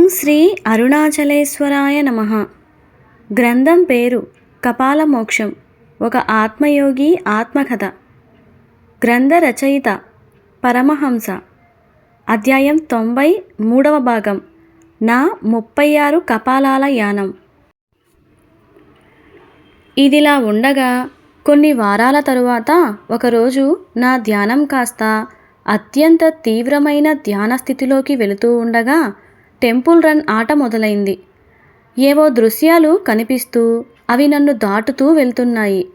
ఓం శ్రీ అరుణాచలేశ్వరాయ నమ. గ్రంథం పేరు కపాల మోక్షం ఒక ఆత్మయోగి ఆత్మకథ. గ్రంథ రచయిత పరమహంస. అధ్యాయం తొంభై మూడవ భాగం. నా ముప్పై ఆరు కపాలాల యానం. ఇదిలా ఉండగా కొన్ని వారాల తరువాత ఒకరోజు నా ధ్యానం కాస్త అత్యంత తీవ్రమైన ధ్యాన స్థితిలోకి వెళుతూ ఉండగా టెంపుల్ రన్ ఆట మొదలైంది. ఏవో దృశ్యాలు కనిపిస్తూ అవి నన్ను దాటుతూ వెళ్తున్నాయి.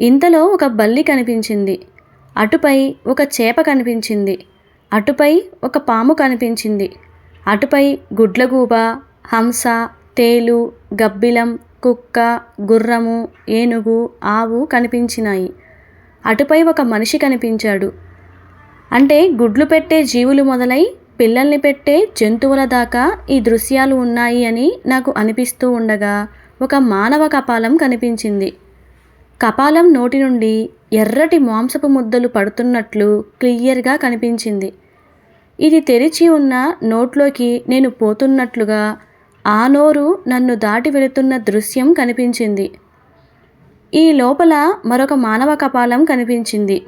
ఇంతలో ఒక బల్లి కనిపించింది. అటుపై ఒక చేప కనిపించింది. అటుపై ఒక పాము కనిపించింది. అటుపై గుడ్లగూబ హంస తేలు గబ్బిలం కుక్క గుర్రము ఏనుగు ఆవు కనిపించినాయి. అటుపై ఒక మనిషి కనిపించాడు. అంటే గుడ్లు పెట్టే జీవులు మొదలై పిల్లల్ని పెట్టే జంతువుల దాకా ఈ దృశ్యాలు ఉన్నాయి అని నాకు అనిపిస్తూ ఉండగా ఒక మానవ కపాలం కనిపించింది. కపాలం నోటి నుండి ఎర్రటి మాంసపు ముద్దలు పడుతున్నట్లు క్లియర్గా కనిపించింది. ఇది తెరిచి ఉన్న నోట్లోకి నేను పోతున్నట్లుగా ఆ నోరు నన్ను దాటి వెళుతున్న దృశ్యం కనిపించింది. ఈ లోపల మరొక మానవ కపాలం కనిపించింది.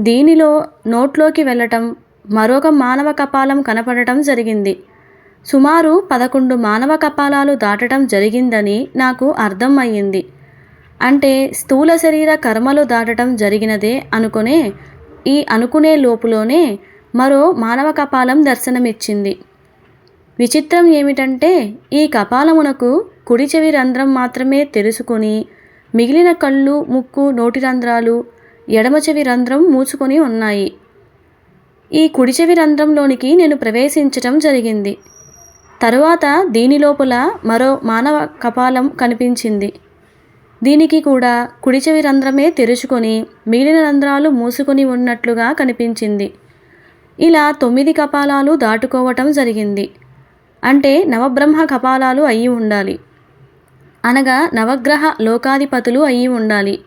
దీనిలో నోట్లోకి వెళ్ళటం మరొక మానవ కపాలం కనపడటం జరిగింది. సుమారు పదకొండు మానవ కపాలాలు దాటడం జరిగిందని నాకు అర్థం అయ్యింది. అంటే స్థూల శరీర కర్మలు దాటడం జరిగినదే అనుకునే ఈ అనుకునే లోపులోనే మరో మానవ కపాలం దర్శనమిచ్చింది. విచిత్రం ఏమిటంటే ఈ కపాలమునకు కుడి చెవి రంధ్రం మాత్రమే తెరుచుకొని మిగిలిన కళ్ళు ముక్కు నోటి రంధ్రాలు ఎడమ చెవి రంధ్రం మూసుకొని ఉన్నాయి. ఈ కుడి చెవి రంధ్రంలోనికి నేను ప్రవేశించటం జరిగింది. తరువాత దీని లోపల మరో మానవ కపాలం కనిపించింది. దీనికి కూడా కుడి చెవి రంధ్రమే తెరుచుకొని మిగిలిన రంధ్రాలు మూసుకొని ఉన్నట్లుగా కనిపించింది. ఇలా తొమ్మిది కపాలాలు దాటుకోవటం జరిగింది. అంటే నవబ్రహ్మ కపాలాలు అయి ఉండాలి. అనగా నవగ్రహ లోకాధిపతులు అయి ఉండాలి.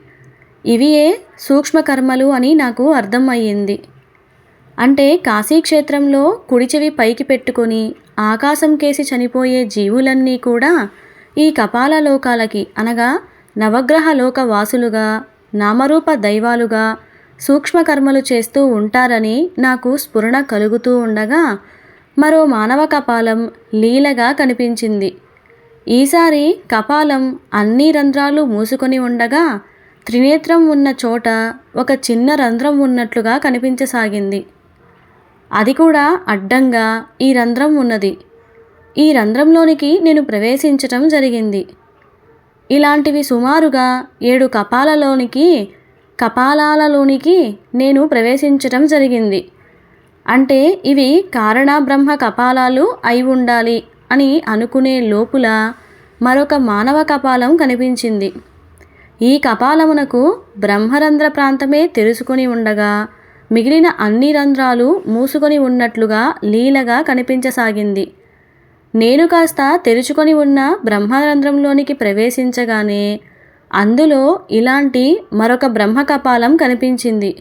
ఇవియే సూక్ష్మకర్మలు అని నాకు అర్థం అయ్యింది. అంటే కాశీక్షేత్రంలో కుడి చెవి పైకి పెట్టుకొని ఆకాశం కేసి చనిపోయే జీవులన్నీ కూడా ఈ కపాల లోకాలకి అనగా నవగ్రహ లోక వాసులుగా నామరూప దైవాలుగా సూక్ష్మకర్మలు చేస్తూ ఉంటారని నాకు స్ఫురణ కలుగుతూ ఉండగా మరో మానవ కపాలం లీలగా కనిపించింది. ఈసారి కపాలం అన్ని రంధ్రాలు మూసుకొని ఉండగా త్రినేత్రం ఉన్న చోట ఒక చిన్న రంధ్రం ఉన్నట్లుగా కనిపించసాగింది. అది కూడా అడ్డంగా ఈ రంధ్రం ఉన్నది. ఈ రంధ్రంలోనికి నేను ప్రవేశించటం జరిగింది. ఇలాంటివి సుమారుగా ఏడు కపాలలోనికి కపాలాలలోనికి నేను ప్రవేశించటం జరిగింది. అంటే ఇవి కారణ బ్రహ్మ కపాలాలు అయి ఉండాలి అని అనుకునే లోపుల మరొక మానవ కపాలం కనిపించింది. ఈ కపాలమునకు బ్రహ్మరంధ్ర ప్రాంతమే తెరుచుకొని ఉండగా మిగిలిన అన్ని రంధ్రాలు మూసుకొని ఉన్నట్లుగా లీలగా కనిపించసాగింది. నేను కాస్త తెరుచుకొని ఉన్న బ్రహ్మరంధ్రంలోనికి ప్రవేశించగానే అందులో ఇలాంటి మరొక బ్రహ్మకపాలం కనిపించింది.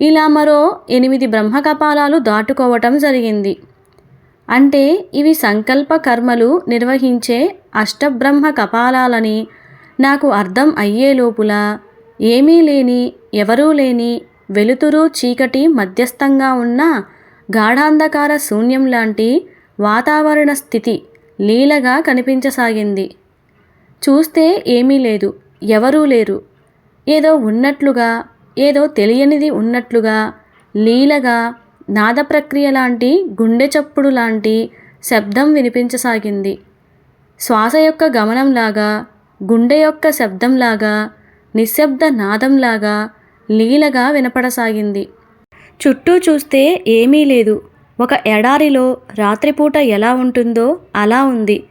ఇలా మరో ఎనిమిది బ్రహ్మకపాలాలు దాటుకోవటం జరిగింది. అంటే ఇవి సంకల్ప కర్మలు నిర్వహించే అష్టబ్రహ్మ కపాలాలని నాకు అర్థం అయ్యే లోపుల ఏమీ లేని ఎవరూ లేని వెలుతురు చీకటి మధ్యస్థంగా ఉన్న గాఢాంధకార శూన్యం లాంటి వాతావరణ స్థితి లీలగా కనిపించసాగింది. చూస్తే ఏమీ లేదు ఎవరూ లేరు. ఏదో ఉన్నట్లుగా ఏదో తెలియనిది ఉన్నట్లుగా లీలగా నాద ప్రక్రియ లాంటి గుండె చప్పుడు లాంటి శబ్దం వినిపించసాగింది. శ్వాస యొక్క గమనంలాగా గుండె యొక్క శబ్దంలాగా నిశ్శబ్ద నాదంలాగా లీలగా వినపడసాగింది. చుట్టూ చూస్తే ఏమీ లేదు. ఒక ఎడారిలో రాత్రిపూట ఎలా ఉంటుందో అలా ఉంది.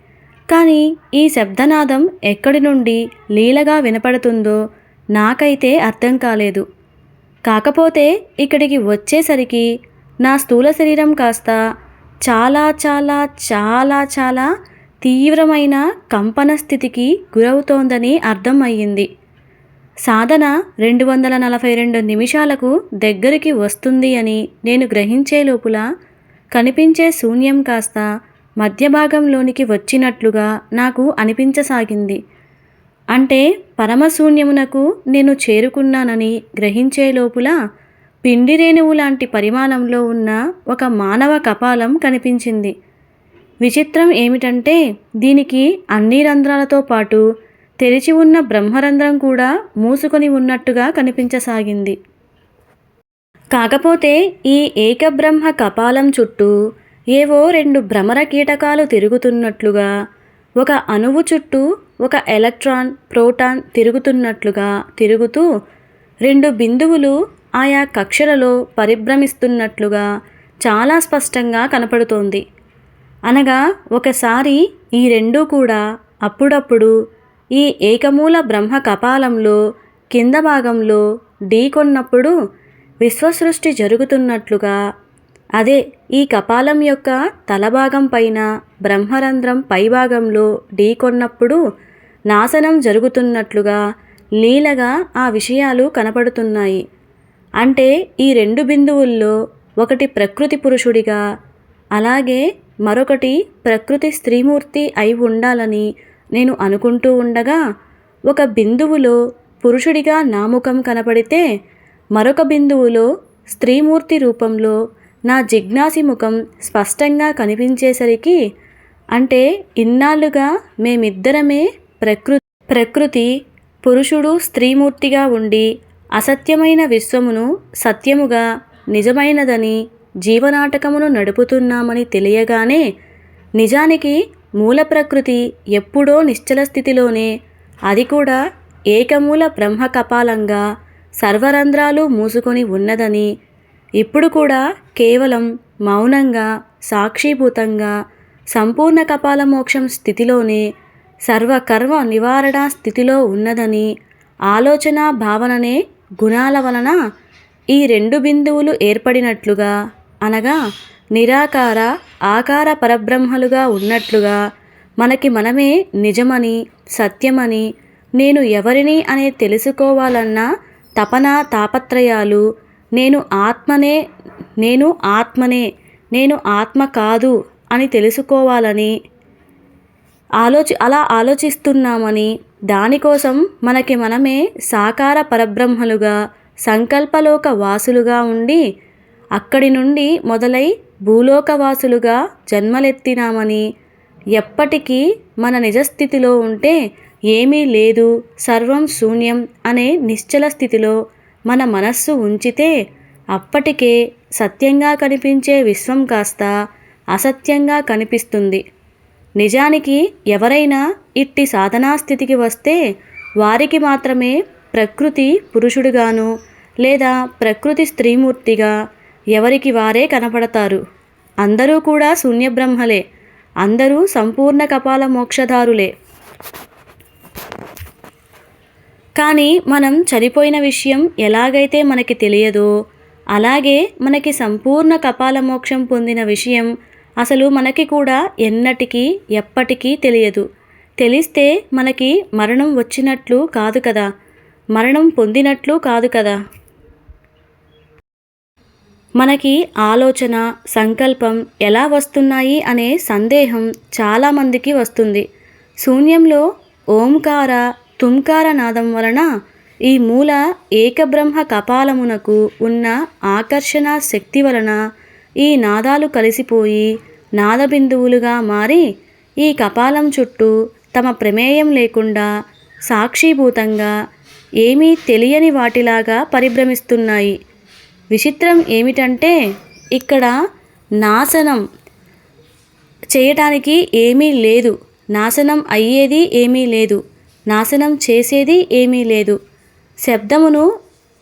కానీ ఈ శబ్దనాదం ఎక్కడి నుండి లీలగా వినపడుతుందో నాకైతే అర్థం కాలేదు. కాకపోతే ఇక్కడికి వచ్చేసరికి నా స్థూల శరీరం కాస్త చాలా చాలా చాలా చాలా తీవ్రమైన కంపన స్థితికి గురవుతోందని అర్థం అయ్యింది సాధన రెండు వందల నలభై రెండు నిమిషాలకు దగ్గరికి వస్తుంది అని నేను గ్రహించే లోపల కనిపించే శూన్యం కాస్త మధ్య భాగంలోనికి వచ్చినట్లుగా నాకు అనిపించసాగింది. అంటే పరమశూన్యమునకు నేను చేరుకున్నానని గ్రహించే లోపల పిండి రేణువు లాంటి పరిమాణంలో ఉన్న ఒక మానవ కపాలం కనిపించింది. విచిత్రం ఏమిటంటే దీనికి అన్ని రంధ్రాలతో పాటు తెరిచి ఉన్న బ్రహ్మరంధ్రం కూడా మూసుకొని ఉన్నట్టుగా కనిపించసాగింది. కాకపోతే ఈ ఏకబ్రహ్మ కపాలం చుట్టూ ఏవో రెండు భ్రమర కీటకాలు తిరుగుతున్నట్లుగా ఒక అణువు చుట్టూ ఒక ఎలక్ట్రాన్ ప్రోటాన్ తిరుగుతున్నట్లుగా తిరుగుతూ రెండు బిందువులు ఆయా కక్షలలో పరిభ్రమిస్తున్నట్లుగా చాలా స్పష్టంగా కనపడుతోంది. అనగా ఒకసారి ఈ రెండూ కూడా అప్పుడప్పుడు ఈ ఏకమూల బ్రహ్మ కపాలంలో కింద భాగంలో ఢీకొన్నప్పుడు విశ్వసృష్టి జరుగుతున్నట్లుగా అదే ఈ కపాలం యొక్క తలభాగం పైన బ్రహ్మరంధ్రం పైభాగంలో ఢీకొన్నప్పుడు నాశనం జరుగుతున్నట్లుగా లీలగా ఆ విషయాలు కనపడుతున్నాయి. అంటే ఈ రెండు బిందువుల్లో ఒకటి ప్రకృతి పురుషుడిగా అలాగే మరొకటి ప్రకృతి స్త్రీమూర్తి అయి ఉండాలని నేను అనుకుంటూ ఉండగా ఒక బిందువులో పురుషుడిగా నాముఖం కనపడితే మరొక బిందువులో స్త్రీమూర్తి రూపంలో నా జిజ్ఞాసి ముఖం స్పష్టంగా కనిపించేసరికి అంటే ఇన్నాళ్ళుగా మేమిద్దరమే ప్రకృతి ప్రకృతి పురుషుడు స్త్రీమూర్తిగా ఉండి అసత్యమైన విశ్వమును సత్యముగా నిజమైనదని జీవనాటకమును నడుపుతున్నామని తెలియగానే నిజానికి మూల ప్రకృతి ఎప్పుడో నిశ్చల స్థితిలోనే అది కూడా ఏకమూల బ్రహ్మ కపాలంగా సర్వరంధ్రాలు మూసుకొని ఉన్నదని ఇప్పుడు కూడా కేవలం మౌనంగా సాక్షిభూతంగా సంపూర్ణ కపాల మోక్షం స్థితిలోనే సర్వకర్మ నివారణ స్థితిలో ఉన్నదని ఆలోచన భావననే గుణాల వలన ఈ రెండు బిందువులు ఏర్పడినట్లుగా అనగా నిరాకార ఆకార పరబ్రహ్మలుగా ఉన్నట్లుగా మనకి మనమే నిజమని సత్యమని నేను ఎవరిని అనే తెలుసుకోవాలన్న తపన తాపత్రయాలు నేను ఆత్మనే నేను ఆత్మనే నేను ఆత్మ కాదు అని తెలుసుకోవాలని ఆలోచి అలా ఆలోచిస్తున్నామని దానికోసం మనకి మనమే సాకార పరబ్రహ్మలుగా సంకల్పలోక వాసులుగా ఉండి అక్కడి నుండి మొదలై భూలోకవాసులుగా జన్మలెత్తినామని. ఎప్పటికీ మన నిజస్థితిలో ఉంటే ఏమీ లేదు సర్వం శూన్యం అనే నిశ్చల స్థితిలో మన మనస్సు ఉంచితే అప్పటికే సత్యంగా కనిపించే విశ్వం కాస్త అసత్యంగా కనిపిస్తుంది. నిజానికి ఎవరైనా ఇట్టి సాధనా స్థితికి వస్తే వారికి మాత్రమే ప్రకృతి పురుషుడుగాను లేదా ప్రకృతి స్త్రీమూర్తిగా ఎవరికి వారే కనపడతారు. అందరూ కూడా శూన్యబ్రహ్మలే. అందరూ సంపూర్ణ కపాల మోక్షధారులే. కానీ మనం చనిపోయిన విషయం ఎలాగైతే మనకి తెలియదో అలాగే మనకి సంపూర్ణ కపాల మోక్షం పొందిన విషయం అసలు మనకి కూడా ఎన్నటికీ ఎప్పటికీ తెలియదు. తెలిస్తే మనకి మరణం వచ్చినట్లు కాదు కదా. మరణం పొందినట్లు కాదు కదా. మనకి ఆలోచన సంకల్పం ఎలా వస్తున్నాయి అనే సందేహం చాలామందికి వస్తుంది. శూన్యంలో ఓంకార తుంకార నాదం వలన ఈ మూల ఏకబ్రహ్మ కపాలమునకు ఉన్న ఆకర్షణ శక్తి వలన ఈ నాదాలు కలిసిపోయి నాదబిందువులుగా మారి ఈ కపాలం చుట్టూ తమ ప్రమేయం లేకుండా సాక్షిభూతంగా ఏమీ తెలియని వాటిలాగా పరిభ్రమిస్తున్నాయి. విచిత్రం ఏమిటంటే ఇక్కడ నాశనం చేయటానికి ఏమీ లేదు. నాశనం అయ్యేది ఏమీ లేదు. నాశనం చేసేది ఏమీ లేదు. శబ్దమును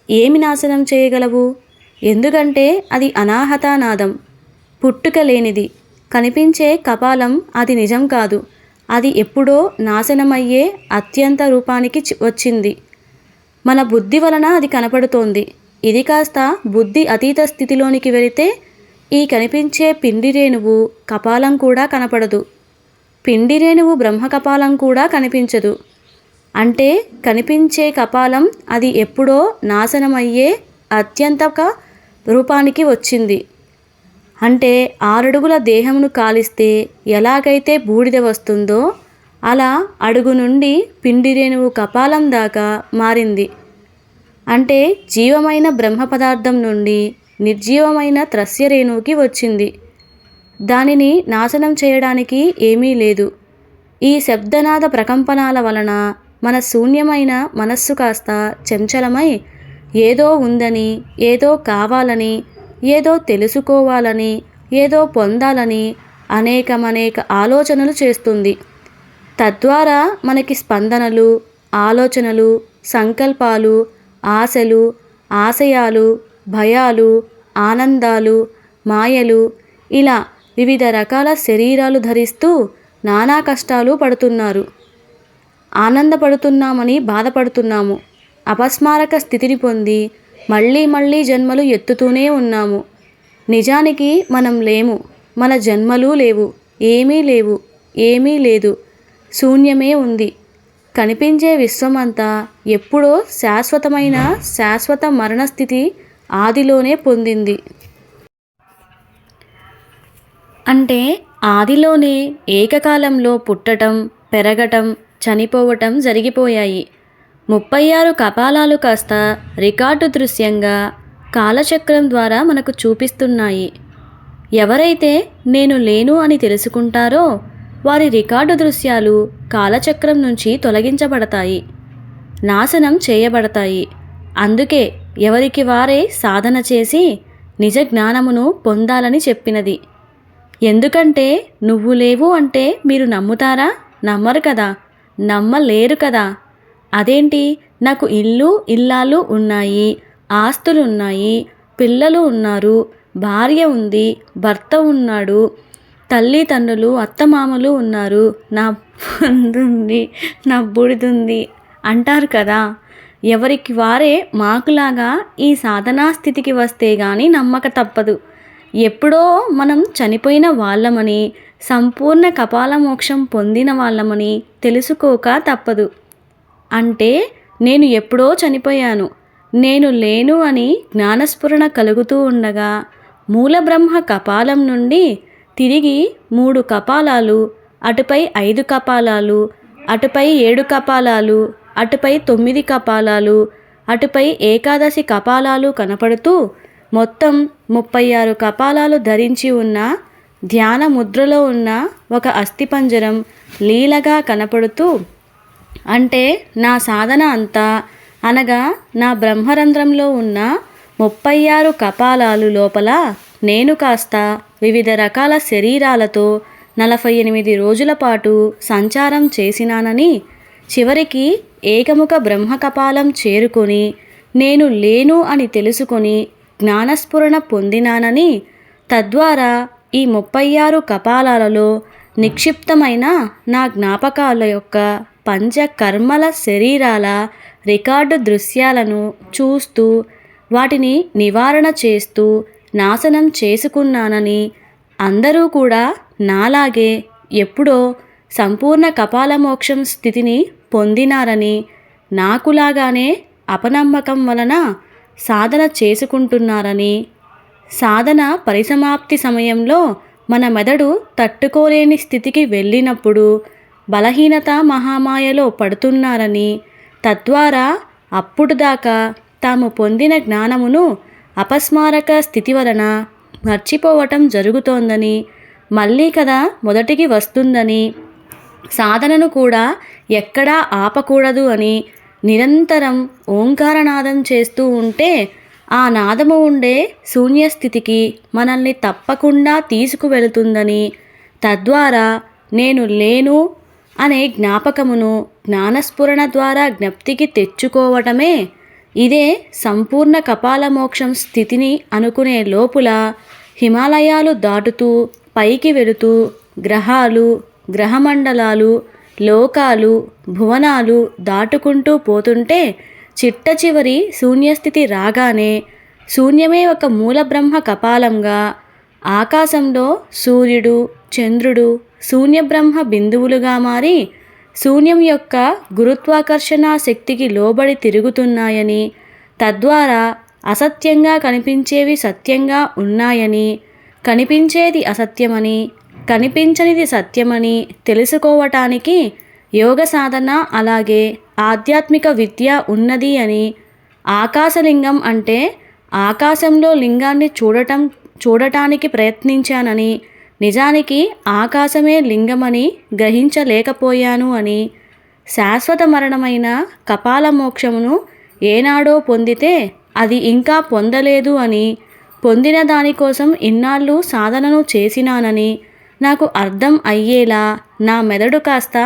ఏమి నాశనం చేయగలవు? ఎందుకంటే అది అనాహతానాదం. పుట్టుక లేనిది. కనిపించే కపాలం అది నిజం కాదు. అది ఎప్పుడో నాశనమయ్యే అత్యంత రూపానికి వచ్చింది. మన బుద్ధి వలన అది కనపడుతోంది. ఇది కాస్త బుద్ధి అతీత స్థితిలోనికి వెళితే ఈ కనిపించే పిండి రేణువు కపాలం కూడా కనపడదు. పిండి రేణువు బ్రహ్మ కపాలం కూడా కనిపించదు. అంటే కనిపించే కపాలం అది ఎప్పుడో నాశనమయ్యే అత్యంతక రూపానికి వచ్చింది. అంటే ఆరడుగుల దేహమును కాలిస్తే ఎలాగైతే బూడిద వస్తుందో అలా అడుగు నుండి పిండి రేణువు కపాలం దాకా మారింది. అంటే జీవమైన బ్రహ్మ పదార్థం నుండి నిర్జీవమైన త్రస్య రేణువుకి వచ్చింది. దానిని నాశనం చేయడానికి ఏమీ లేదు. ఈ శబ్దనాద ప్రకంపనాల వలన మన శూన్యమైన మనస్సు కాస్త చంచలమై ఏదో ఉందని ఏదో కావాలని ఏదో తెలుసుకోవాలని ఏదో పొందాలని అనేకమనేక ఆలోచనలు చేస్తుంది. తద్వారా మనకి స్పందనలు ఆలోచనలు సంకల్పాలు ఆశలు ఆశయాలు భయాలు ఆనందాలు మాయలు ఇలా వివిధ రకాల శరీరాలు ధరిస్తూ నానా కష్టాలు పడుతున్నారు. ఆనందపడుతున్నామని బాధపడుతున్నాము. అపస్మారక స్థితిని పొంది మళ్ళీ మళ్ళీ జన్మలు ఎత్తుతూనే ఉన్నాము. నిజానికి మనం లేము. మన జన్మలు లేవు. ఏమీ లేవు. ఏమీ లేదు. శూన్యమే ఉంది. కనిపించే విశ్వమంతా ఎప్పుడో శాశ్వతమైన శాశ్వత మరణస్థితి ఆదిలోనే పొందింది. అంటే ఆదిలోనే ఏకకాలంలో పుట్టటం పెరగటం చనిపోవటం జరిగిపోయాయి. ముప్పై ఆరు కపాలాలు కాస్త రికార్డు దృశ్యంగా కాలచక్రం ద్వారా మనకు చూపిస్తున్నాయి. ఎవరైతే నేను లేను అని తెలుసుకుంటారో వారి రికార్డు దృశ్యాలు కాలచక్రం నుంచి తొలగించబడతాయి. నాశనం చేయబడతాయి. అందుకే ఎవరికి వారే సాధన చేసి నిజ జ్ఞానమును పొందాలని చెప్పినది. ఎందుకంటే నువ్వు లేవు అంటే మీరు నమ్ముతారా? నమ్మరు కదా. నమ్మలేరు కదా. అదేంటి? నాకు ఇల్లు ఇల్లాలు ఉన్నాయి ఆస్తులు ఉన్నాయి పిల్లలు ఉన్నారు భార్య ఉంది భర్త ఉన్నాడు తల్లిదండ్రులు అత్తమామలు ఉన్నారు. నా పొందుంది నా బుడిదుంది అంటారు కదా. ఎవరికి వారే మాకులాగా ఈ సాధనా స్థితికి వస్తే గాని నమ్మక తప్పదు. ఎప్పుడో మనం చనిపోయిన వాళ్ళమని సంపూర్ణ కపాల మోక్షం పొందిన వాళ్ళమని తెలుసుకోక తప్పదు. అంటే నేను ఎప్పుడో చనిపోయాను. నేను లేను అని జ్ఞానస్ఫురణ కలుగుతూ ఉండగా మూలబ్రహ్మ కపాలం నుండి తిరిగి మూడు కపాలాలు అటుపై ఐదు కపాలాలు అటుపై ఏడు కపాలాలు అటుపై తొమ్మిది కపాలాలు అటుపై ఏకాదశి కపాలాలు కనపడుతూ మొత్తం ముప్పై ఆరు కపాలాలు ధరించి ఉన్న ధ్యాన ముద్రలో ఉన్న ఒక అస్థిపంజరం లీలగా కనపడుతూ అంటే నా సాధన అంతా అనగా నా బ్రహ్మరంధ్రంలో ఉన్న ముప్పై ఆరు కపాలాలు లోపల నేను కాస్త వివిధ రకాల శరీరాలతో నలభై ఎనిమిది రోజుల పాటు సంచారం చేసినానని చివరికి ఏకముఖ బ్రహ్మకపాలం చేరుకొని నేను లేను అని తెలుసుకొని జ్ఞానస్ఫురణ పొందినానని తద్వారా ఈ ముప్పై ఆరు కపాలాలలో నిక్షిప్తమైన నా జ్ఞాపకాల యొక్క పంచకర్మల శరీరాల రికార్డు దృశ్యాలను చూస్తూ వాటిని నివారణ చేస్తూ నాశనం చేసుకున్నానని అందరూ కూడా నాలాగే ఎప్పుడో సంపూర్ణ కపాలమోక్షం స్థితిని పొందినారని నాకులాగానే అపనమ్మకం వలన సాధన చేసుకుంటున్నారని సాధన పరిసమాప్తి సమయంలో మన మెదడు తట్టుకోలేని స్థితికి వెళ్ళినప్పుడు బలహీనత మహామాయలో పడుతున్నారని తద్వారా అప్పుడు దాకా తాము పొందిన జ్ఞానమును అపస్మారక స్థితి వలన మర్చిపోవటం జరుగుతోందని మళ్ళీ కదా మొదటికి వస్తుందని సాధనను కూడా ఎక్కడా ఆపకూడదు అని నిరంతరం ఓంకారనాదం చేస్తూ ఉంటే ఆ నాదము ఉండే శూన్యస్థితికి మనల్ని తప్పకుండా తీసుకువెళుతుందని తద్వారా నేను లేను అనే జ్ఞాపకమును జ్ఞానస్ఫురణ ద్వారా జ్ఞప్తికి తెచ్చుకోవటమే ఇదే సంపూర్ణ కపాలమోక్షం స్థితిని అనుకునే లోపుల హిమాలయాలు దాటుతూ పైకి వెళుతూ గ్రహాలు గ్రహమండలాలు లోకాలు భువనాలు దాటుకుంటూ పోతుంటే చిట్ట చివరి శూన్యస్థితి రాగానే శూన్యమే ఒక మూల బ్రహ్మ కపాలంగా ఆకాశంలో సూర్యుడు చంద్రుడు శూన్యబ్రహ్మ బిందువులుగా మారి శూన్యం యొక్క గురుత్వాకర్షణ శక్తికి లోబడి తిరుగుతున్నాయని తద్వారా అసత్యంగా కనిపించేవి సత్యంగా ఉన్నాయని కనిపించేది అసత్యమని కనిపించనిది సత్యమని తెలుసుకోవటానికి యోగ సాధన అలాగే ఆధ్యాత్మిక విద్య ఉన్నది అని ఆకాశలింగం అంటే ఆకాశంలో లింగాన్ని చూడటం చూడటానికి ప్రయత్నించానని నిజానికి ఆకాశమే లింగమని గ్రహించలేకపోయాను అని. శాశ్వత మరణమైన కపాల మోక్షమును ఏనాడో పొందితే అది ఇంకా పొందలేదు అని. పొందిన దానికోసం ఇన్నాళ్ళు సాధనను చేసినానని. నాకు అర్థం అయ్యేలా నా మెదడు కాస్త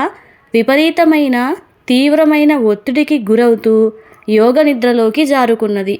విపరీతమైన తీవ్రమైన ఒత్తిడికి గురవుతూ యోగ నిద్రలోకి జారుకున్నది.